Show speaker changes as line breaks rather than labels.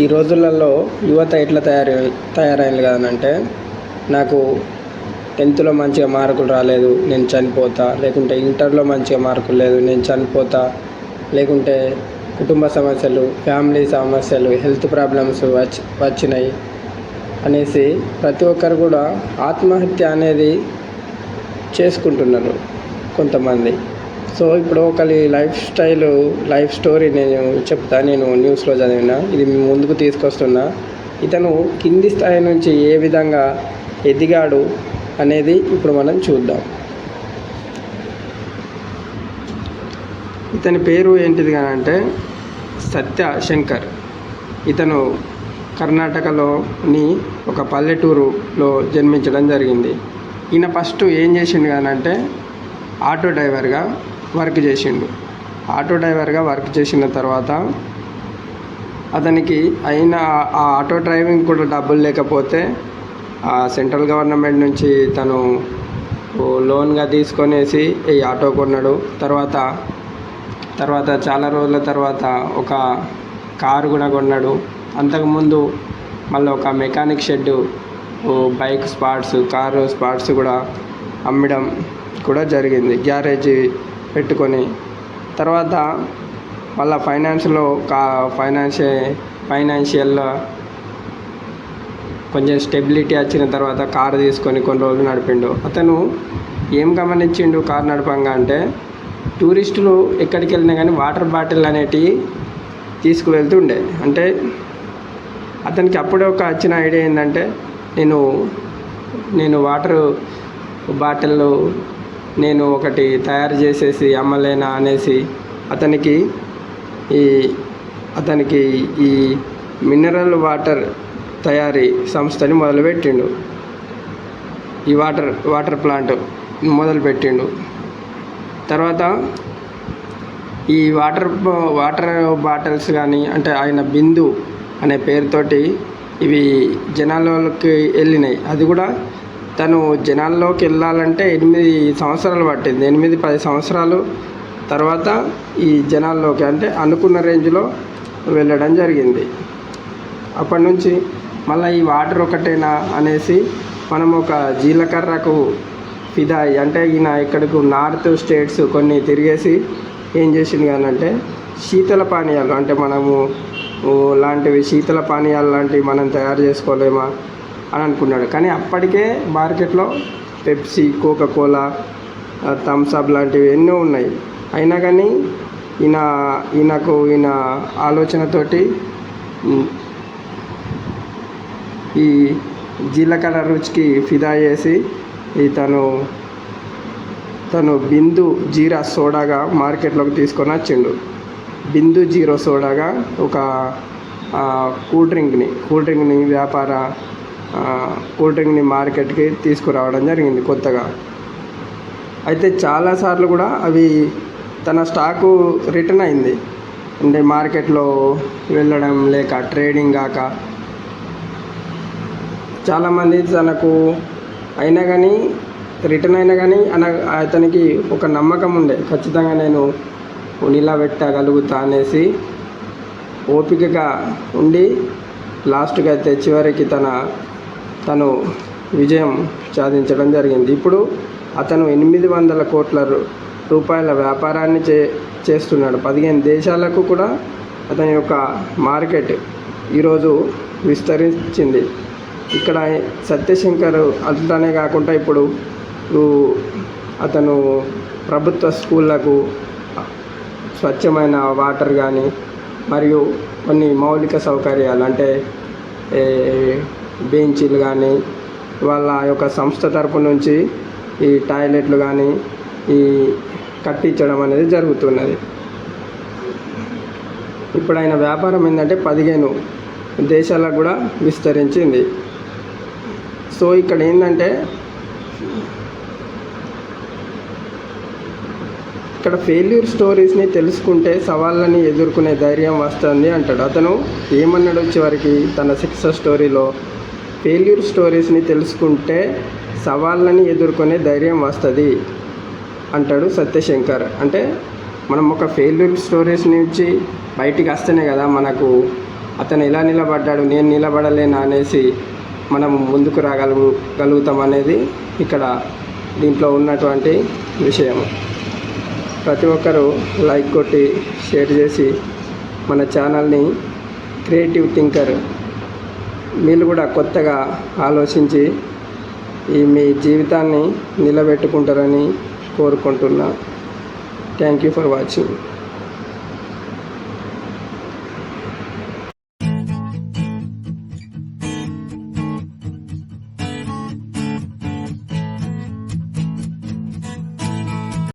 ఈ రోజులలో యువత ఎట్లా తయారు తయారైంది కదనంటే నాకు టెన్త్లో మంచిగా మార్కులు రాలేదు నేను చనిపోతా లేకుంటే ఇంటర్లో మంచిగా మార్కులు లేదు నేను చనిపోతా లేకుంటే కుటుంబ సమస్యలు ఫ్యామిలీ సమస్యలు హెల్త్ ప్రాబ్లమ్స్ వచ్చి వచ్చినాయి అనేసి ప్రతి ఒక్కరు కూడా ఆత్మహత్య అనేది చేసుకుంటున్నారు కొంతమంది. సో ఇప్పుడు ఒకరి లైఫ్ స్టైల్ లైఫ్ స్టోరీ నేను చెప్తా. నేను న్యూస్లో చదివిన. ఇది ముందుకు తీసుకొస్తున్నా. ఇతను కింది స్థాయి నుంచి ఏ విధంగా ఎదిగాడు అనేది ఇప్పుడు మనం చూద్దాం. ఇతని పేరు ఏంటిది అంటే సత్య శంకర్. ఇతను కర్ణాటకలోని ఒక పల్లెటూరులో జన్మించడం జరిగింది. ఈయన ఫస్ట్ ఏం చేసిండు అంటే ఆటో డ్రైవర్గా వర్క్ చేసిండు. ఆటో డ్రైవర్గా వర్క్ చేసిన తర్వాత అతనికి అయిన ఆ ఆటో డ్రైవింగ్ కూడా డబ్బులు లేకపోతే ఆ సెంట్రల్ గవర్నమెంట్ నుంచి తను లోన్గా తీసుకొనేసి ఈ ఆటో కొన్నాడు. తర్వాత తర్వాత చాలా రోజుల తర్వాత ఒక కారు కూడా కొన్నాడు. అంతకుముందు మళ్ళీ ఒక mechanic shed bike spare parts car spare parts కూడా అమ్మడం కూడా జరిగింది. గ్యారేజ్ పెట్టుకొని తర్వాత మళ్ళీ ఫైనాన్స్లో కా ఫైనాన్షియ ఫైనాన్షియల్ కొంచెం స్టెబిలిటీ వచ్చిన తర్వాత కారు తీసుకొని కొన్ని రోజులు నడిపిండు. అతను ఏం గమనించిండు కారు నడపంగా అంటే టూరిస్టులు ఎక్కడికి వెళ్ళినా కానీ వాటర్ బాటిల్ అనేటివి తీసుకువెళ్తుండే. అంటే అతనికి అప్పుడే ఒక వచ్చిన ఐడియా ఏంటంటే నేను నేను వాటర్ బాటిల్ నేను ఒకటి తయారు చేసేసి అమ్మలేనా అనేసి అతనికి ఈ అతనికి ఈ మినరల్ వాటర్ తయారీ సంస్థని మొదలుపెట్టిండు. ఈ వాటర్ వాటర్ ప్లాంట్ మొదలుపెట్టిండు. తర్వాత ఈ వాటర్ వాటర్ బాటిల్స్ కానీ అంటే ఆయన బిందు అనే పేరుతోటి ఇవి జనాలకి వెళ్ళినాయి. అది కూడా తను జనాల్లోకి వెళ్ళాలంటే ఎనిమిది సంవత్సరాలు పట్టింది. ఎనిమిది పది సంవత్సరాలు తర్వాత ఈ జనాల్లోకి అంటే అనుకున్న రేంజ్లో వెళ్ళడం జరిగింది. అప్పటి నుంచి మళ్ళీ ఈ వాటర్ ఒకటేనా అనేసి మనం ఒక జీలకర్రకు ఫిదా అంటే ఈయన ఇక్కడికి నార్త్ స్టేట్స్ కొన్ని తిరిగేసి ఏం చేసింది కానంటే శీతల పానీయాలు అంటే మనము లాంటివి శీతల పానీయాలు లాంటివి మనం తయారు చేసుకోలేమా? అని అనుకున్నాడు. కానీ అప్పటికే మార్కెట్లో Pepsi Coca Cola Thums Up లాంటివి ఎన్నో ఉన్నాయి. అయినా కానీ ఈయన ఈయనకు ఈయన ఆలోచనతోటి ఈ జీలకర్ర రుచికి ఫిదా చేసి ఈ తను తను బిందు జీరా సోడాగా మార్కెట్లోకి తీసుకొని వచ్చిండు. బిందు జీరో సోడాగా ఒక కూల్ డ్రింక్ని కూల్ డ్రింక్ని వ్యాపార కూల్ డ్రింక్ని మార్కెట్కి తీసుకురావడం జరిగింది కొత్తగా. అయితే చాలాసార్లు కూడా అవి తన స్టాకు రిటర్న్ అయింది. అంటే మార్కెట్లో వెళ్ళడం లేక ట్రేడింగ్ కాక. చాలామంది తనకు అయినా కానీ రిటర్న్ అయినా కానీ అన అతనికి ఒక నమ్మకం ఉండే. ఖచ్చితంగా నేను నిలబెట్టగలుగుతా అనేసి ఓపికగా ఉండి లాస్ట్కి అయితే చివరికి తన తను విజయం సాధించడం జరిగింది. ఇప్పుడు అతను ఎనిమిది వందల కోట్ల రూపాయల వ్యాపారాన్ని చే చేస్తున్నాడు. పదిహేను దేశాలకు కూడా అతని యొక్క మార్కెట్ ఈరోజు విస్తరించింది. ఇక్కడ సత్యశంకర్ అతనే కాకుండా ఇప్పుడు అతను ప్రభుత్వ స్కూళ్ళకు స్వచ్ఛమైన వాటర్ కానీ మరియు కొన్ని మౌలిక సౌకర్యాలు అంటే బెంచీలు కానీ వాళ్ళ యొక్క సంస్థ తరపు నుంచి ఈ టాయిలెట్లు కానీ ఈ కట్టించడం అనేది జరుగుతున్నది. ఇప్పుడు ఆయన వ్యాపారం ఏంటంటే పదిహేను దేశాలకు కూడా విస్తరించింది. సో ఇక్కడ ఏంటంటే ఇక్కడ ఫెయిల్యూర్ స్టోరీస్ని తెలుసుకుంటే సవాళ్ళని ఎదుర్కొనే ధైర్యం వస్తుంది అంటాడు. అతను ఏమన్నాడు చివరికి తన సక్సెస్ స్టోరీలో ఫెయిల్యూర్ స్టోరీస్ని తెలుసుకుంటే సవాళ్ళని ఎదుర్కొనే ధైర్యం వస్తుంది అంటాడు సత్యశంకర్. అంటే మనం ఒక ఫెయిల్యూర్ స్టోరీస్ నుంచి బయటికి వస్తేనే కదా మనకు అతను ఎలా నిలబడ్డాడు నేను నిలబడలేనా అనేసి మనం ముందుకు రాగలుగు గలుగుతాం అనేది ఇక్కడ దీంట్లో ఉన్నటువంటి విషయం ప్రతి ఒక్కరూ లైక్ కొట్టి షేర్ చేసి మన ఛానల్ని క్రియేటివ్ థింకర్ మీరు కూడా కొత్తగా ఆలోచించి ఈ మీ జీవితాన్ని నిలబెట్టుకుంటారని కోరుకుంటున్నా. Thank you for watching